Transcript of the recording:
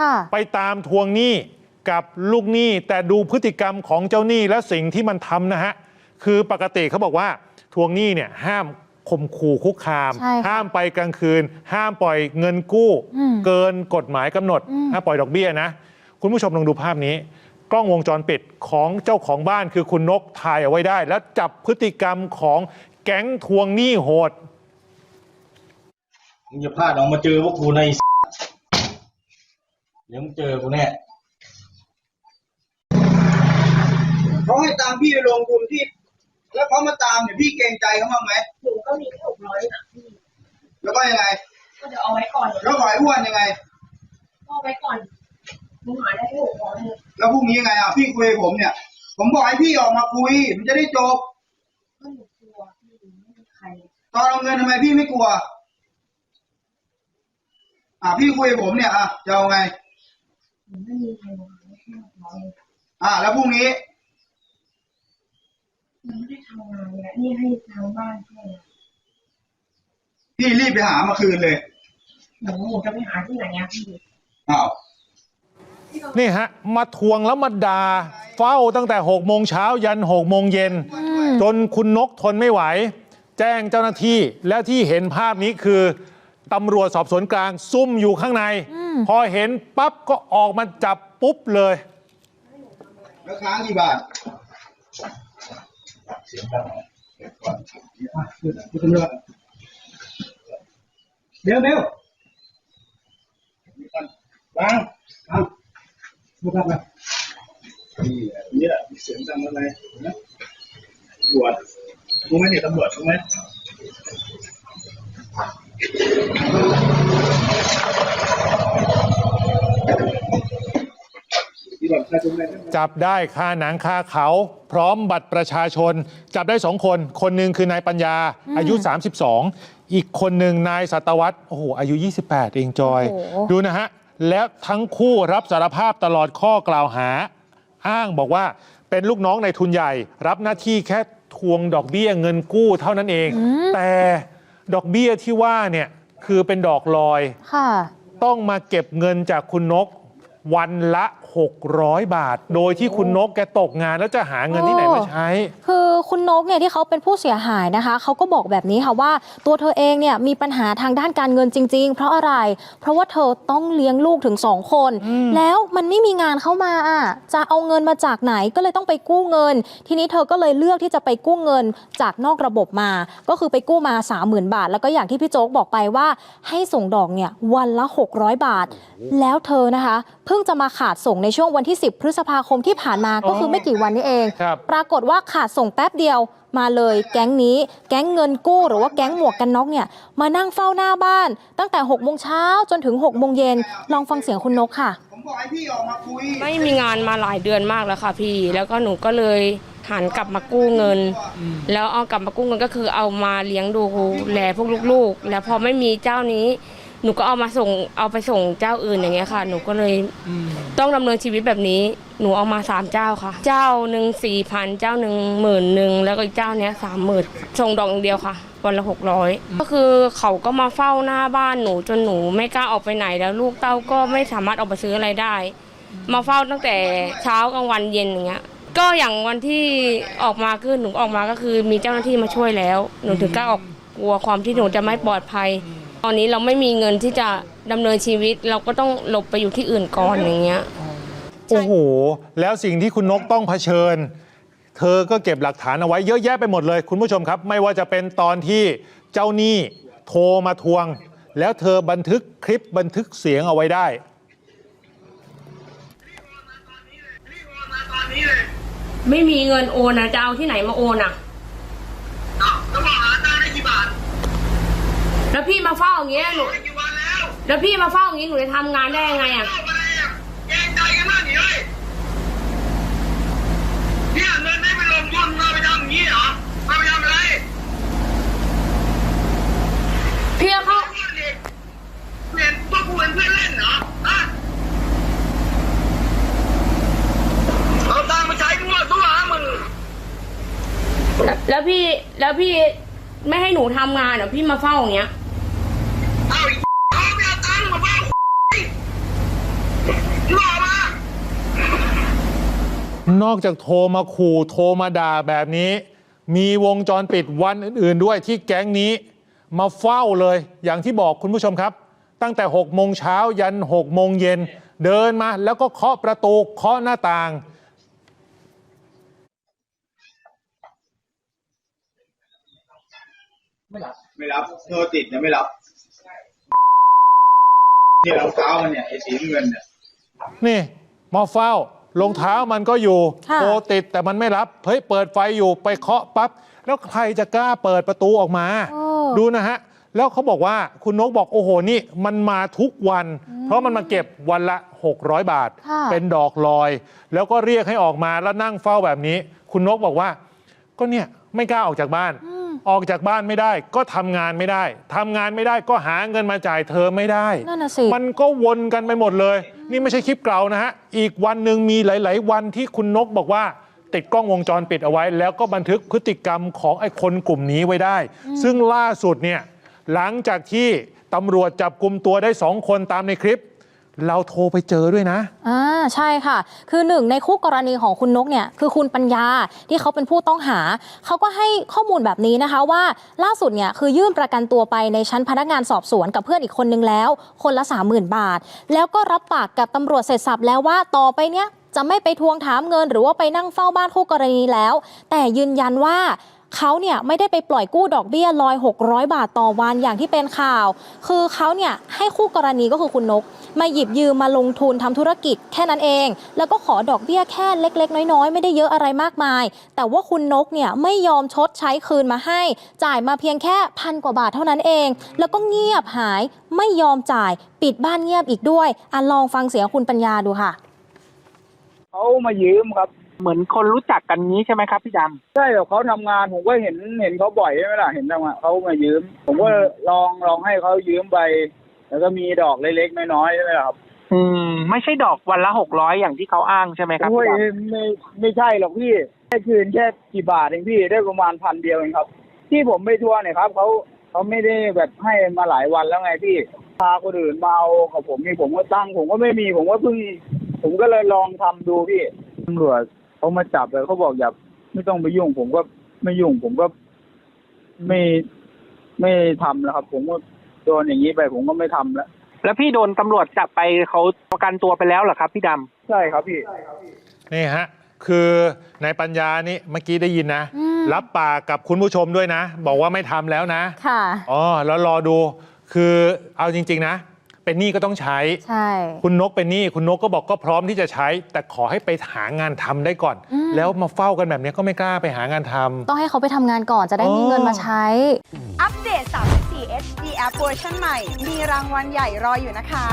ค่ะไปตามทวงหนี้กับลูกหนี้ แต่ดูพฤติกรรมของเจ้าหนี้และสิ่งที่มันทำนะฮะ คือปกติเขาบอกว่าทวงหนี้เนี่ยห้ามข่มขู่คุกคาม ใช่ค่ะห้ามไปกลางคืน ห้ามปล่อยเงินกู้ อืมเกินกฎหมายกำหนดอืม ห้ามปล่อยดอกเบี้ยนะ คุณผู้ชมลองดูภาพนี้ กล้องวงจรปิดของเจ้าของบ้านคือคุณนกถ่ายเอาไว้ได้ แล้วจับพฤติกรรมของแก๊งทวงหนี้โหด มึงอย่าพลาดออกมาเจอพวกกูในไอ้เดี๋ยวมึงเจอกูแน่เขาให้ตามพี่ไปลงทุนที่ แล้วเขามาตามเนี่ยพี่เกรงใจเขาบ้างไหมหนูก็มีแค่หกร้อยนะพี่แล้วก็ยังไง ก็เดี๋ยวเอาไว้ก่อนแล้วหอยอ้วนยังไงก็เอาไว้ก่อนหนูหาได้แค่หกร้อยเลยแล้วพรุ่งนี้ยังไงอะพี่คุยกับผมเนี่ย ผมบอกให้พี่ออกมาคุย มันจะได้จบก็หนูกลัวพี่ไม่มีใครตอนเอาเงินทำไมพี่ไม่กลัว อะพี่คุยกับผมเนี่ยอะจะเอาไง หนูไม่มีใครมาหาได้แค่หกร้อยอะแล้วพรุ่งนี้หนูไม่ได้ทำงานเลยนี่ให้ทางบ้านช่วยนะพี่รีบไปหามาคืนเลยหนูหนูจะไปหาที่ไหนอะพี่อ้าวนี่ฮะ มาทวงแล้วมาดาเฝ้าตั้งแต่6โมงเช้ายัน6โมงเย็น จนคุณนกทนไม่ไหว แจ้งเจ้าหน้าที่และที่เห็นภาพนี้คือ ตำรวจสอบสวนกลางซุ่มอยู่ข้างใน พอเห็นปั๊บก็ออกมาจับปุ๊บเลยแล้วค้างกี่บาทเสียงดังเดี๋ยวเดี๋ยวบ้างอะดูครับนะนี่แหละนี่แหละเสียงดังอะไรนะตำรวจรู้ไหมเนี่ยตำรวจรู้ไหม ที่แบบประชาชนอะไรนะจับได้คาหนังคาเขา พร้อมบัตรประชาชน จับได้สองคน คนหนึ่งคือนายปัญญา อายุ 32 อีกคนหนึ่งนายสัตวัตโอ้โหอายุ 28 เองจอย โอ้โห ดูนะฮะ แล้วทั้งคู่รับสารภาพตลอดข้อกล่าวหา อ้างบอกว่าเป็นลูกน้องในทุนใหญ่ รับหน้าที่แค่ทวงดอกเบี้ยเงินกู้เท่านั้นเอง แต่ดอกเบี้ยที่ว่าเนี่ยคือเป็นดอกลอย ค่ะ ต้องมาเก็บเงินจากคุณนก วันละ 600 บาท โดยที่คุณนกแกตกงานแล้วจะหาเงินที่ไหนมาใช้ คือคุณนกเนี่ยที่เขาเป็นผู้เสียหายนะคะ เขาก็บอกแบบนี้ค่ะว่า ตัวเธอเองเนี่ยมีปัญหาทางด้านการเงินจริง ๆ เพราะอะไร เพราะว่าเธอต้องเลี้ยงลูกถึงสองคน แล้วมันไม่มีงานเข้ามาอะจะเอาเงินมาจากไหนก็เลยต้องไปกู้เงิน ทีนี้เธอก็เลยเลือกที่จะไปกู้เงินจากนอกระบบมา ก็คือไปกู้มา 30,000 บาท แล้วก็อย่างที่พี่โจ๊กบอกไปว่าให้ส่งดอกเนี่ยวันละ 600 บาท แล้วเธอนะคะเพิ่งจะมาขาดส่งในช่วงวันที่ 10 พฤษภาคมที่ผ่านมาก็คือไม่กี่วันนี้เอง ครับ ปรากฏว่าขาดส่งแป๊บเดียวมาเลยแก๊งนี้ แก๊งเงินกู้หรือว่าแก๊งหมวกกันน็อกเนี่ยมานั่งเฝ้าหน้าบ้าน ตั้งแต่6โมงเช้าจนถึง6โมงเย็นลองฟังเสียงคุณนกค่ะ ผมบอกให้พี่ออกมาคุย ไม่มีงานมาหลายเดือนมากแล้วค่ะพี่ แล้วก็หนูก็เลยหันกลับมากู้เงิน แล้วเอากลับมากู้เงินก็คือเอามาเลี้ยงดูแลพวกลูกๆ แล้วพอไม่มีเจ้านี้ หนูก็เอามาส่งเอาไปส่งเจ้าอื่นอย่างเงี้ยค่ะ หนูก็เลยต้องดำเนินชีวิตแบบนี้ หนูเอามาสามเจ้าค่ะ เจ้าหนึ่งสี่พันเจ้าหนึ่งหมื่นหนึ่งแล้วก็อีกเจ้าเนี้ยสามหมื่นส่งดอกอย่างเดียวค่ะ วันละหกร้อยก็คือเขาก็มาเฝ้าหน้าบ้านหนูจนหนูไม่กล้าออกไปไหนแล้วลูกเต้าก็ไม่สามารถออกไปซื้ออะไรได้ มาเฝ้าตั้งแต่เช้ากลางวันเย็นอย่างเงี้ยก็อย่างวันที่ออกมาคือหนูออกมาก็คือมีเจ้าหน้าที่มาช่วยแล้ว หนูถึงกล้าออกกลัวความที่หนูจะไม่ปลอดภัย ตอนนี้เราไม่มีเงินที่จะดำเนินชีวิต เราก็ต้องหลบไปอยู่ที่อื่นก่อนอย่างเงี้ย โอ้โห แล้วสิ่งที่คุณนกต้องเผชิญ เธอก็เก็บหลักฐานเอาไว้เยอะแยะไปหมดเลย คุณผู้ชมครับ ไม่ว่าจะเป็นตอนที่เจ้าหนี้โทรมาทวง แล้วเธอบันทึกคลิปบันทึกเสียงเอาไว้ได้ ไม่มีเงินโอนนะจะเอาที่ไหนมาโอนอะแล้วบอกร้านได้กี่บาท แล้วพี่มาเฝ้าอย่างเงี้ยหนูกี่วันแล้วแล้วพี่มาเฝ้าอย่างงี้หนูจะทำงานได้ยังไงอะเข้ามาเลยอะเกรงใจกันมากนี่เลยเนี่ยเงินไม่ไปลงทุนมาไปทำอย่างนี้เหรอมาไปทำอะไรพี่เขาเพื่อนเด็กเห็นพวกกูเป็นเพื่อนเล่นเหรอฮะเอาตังค์มาใช้กูมั่วตัวหามึงแล้วพี่แล้วพี่ไม่ให้หนูทำงานเหรอพี่มาเฝ้าอย่างเงี้ย เอาอีกเอาไปเอาตังค์มาบ้า ม นอกจากโทรมาขู่โทรมาด่าแบบนี้ มีวงจรปิดวันอื่นๆด้วยที่แก๊งนี้ มาเฝ้าเลยอย่างที่บอกคุณผู้ชมครับ ตั้งแต่6โมงเช้ายัน6โมงเย็นเดินมาแล้วก็เคาะประตูเคาะหน้าต่าง ไม่รับโทรติดเนี่ยไม่รับเนี่ยรองเท้ามันเนี่ยไอ้สีน้ำเงินเนี่ยนี่มาเฝ้า รองเท้ามันก็อยู่ค่ะ โทรติดแต่มันไม่รับ เฮ้ยเปิดไฟอยู่ไปเคาะปั๊บแล้วใครจะกล้าเปิดประตูออกมา โอ้ ดูนะฮะ แล้วเขาบอกว่าคุณนกบอกโอ้โหนี่มันมาทุกวัน เพราะมันมาเก็บวันละ 600 บาท ค่ะ เป็นดอกลอย แล้วก็เรียกให้ออกมาแล้วนั่งเฝ้าแบบนี้ คุณนกบอกว่า ก็เนี่ยไม่กล้าออกจากบ้าน อ อกจากบ้านไม่ได้ ก็ทำงานไม่ได้ทำงานไม่ได้ก็หาเงินมาจ่ายเธอไม่ได้ นั่นน่ะสิ มันก็วนกันไปหมดเลย นี่ไม่ใช่คลิปเก่านะฮะ อีกวันหนึ่งมีหลาย ๆ วันที่คุณนกบอกว่า ติดกล้องวงจรปิดเอาไว้ แล้วก็บันทึกพฤติกรรมของไอ้คนกลุ่มนี้ไว้ได้ ซึ่งล่าสุดเนี่ยหลังจากที่ตำรวจจับกลุ่มตัวได้สองคนตามในคลิป เราโทรไปเจอด้วยนะ อ่าใช่ค่ะ คือหนึ่งในคู่กรณีของคุณนกเนี่ยคือคุณปัญญาที่เขาเป็นผู้ต้องหา เขาก็ให้ข้อมูลแบบนี้นะคะว่าล่าสุดเนี่ยคือยื่นประกันตัวไปในชั้นพนักงานสอบสวนกับเพื่อนอีกคนนึงแล้ว คนละ 30,000 บาท แล้วก็รับปากกับตำรวจเสร็จสับแล้วว่าต่อไปเนี้ยจะไม่ไปทวงถามเงิน หรือว่าไปนั่งเฝ้าบ้านคู่กรณีแล้ว แต่ยืนยันว่า เขาเนี่ยไม่ได้ไปปล่อยกู้ดอกเบี้ยลอย 600 บาทต่อวันอย่างที่เป็นข่าว คือเขาเนี่ยให้คู่กรณีก็คือคุณนก มาหยิบยืมมาลงทุนทำธุรกิจแค่นั้นเอง แล้วก็ขอดอกเบี้ยแค่เล็ก ๆ น้อยๆ ไม่ได้เยอะอะไรมากมาย แต่ว่าคุณนกเนี่ยไม่ยอมชดใช้คืนมาให้ จ่ายมาเพียงแค่พันกว่าบาทเท่านั้นเอง แล้วก็เงียบหายไม่ยอมจ่ายปิดบ้านเงียบอีกด้วยอะลองฟังเสียงคุณปัญญาดูค่ะเขามายืมครับ เหมือนคนรู้จักกันนี้ใช่ไหมครับพี่ดำใช่แบบเขาทำงานผมก็เห็นเห็นเขาบ่อยใช่ไหมล่ะเห็นทำงานเขามายืม ผมก็ลองลองให้เขายืมไป แล้วก็มีดอกเล็กๆน้อยๆใช่ไหมล่ะครับอืม ไม่ใช่ดอกวันละหกร้อยอย่างที่เขาอ้างใช่ไหมครับโอ้ยพี่ดไม่ไม่ใช่หรอกพี่แค่คืนแค่กี่บาทเองพี่ได้ประมาณพันเดียวเองครับ ที่ผมไปทัวร์เนี่ยครับเขาเขาไม่ได้แบบให้มาหลายวันแล้วไงพี่พาคนอื่นมาเอากับผมนี่ผมก็ตั้งค์ผมก็ไม่มีผมก็เพิ่ง ผมก็เลยลองทำดูพี่ตำรวจ เขามาจับเลยเขาบอกอย่าไม่ต้องไปยุ่ง ผมก็ไม่ยุ่ง ผมก็ไม่ไม่ทำแล้วครับ ผมก็โดนอย่างนี้ไป ผมก็ไม่ทำแล้วำแล้วพี่โดนตำรวจจับไปเขาประกันตัวไปแล้วเหรอครับ พี่ดำใช่ครับพี่ นี่ฮะ คือในปัญญานี่เมื่อกี้ได้ยินนะ อืม รับปากกับคุณผู้ชมด้วยนะ บอกว่าไม่ทำแล้วนะ ค่ะ อ๋อ แล้วรอดู คือเอาจริง ๆ นะ เป็นหนี้ก็ต้องใช้ ใช่ คุณนกเป็นหนี้คุณนกก็บอกก็พร้อมที่จะใช้ แต่ขอให้ไปหางานทำได้ก่อน อืม แล้วมาเฝ้ากันแบบนี้ก็ไม่กล้าไปหางานทำ ต้องให้เขาไปทำงานก่อนจะได้มีอ๋อเงินมาใช้ อัปเดต 34 HD App เวอร์ชันใหม่ มีรางวัลใหญ่รออยู่นะคะ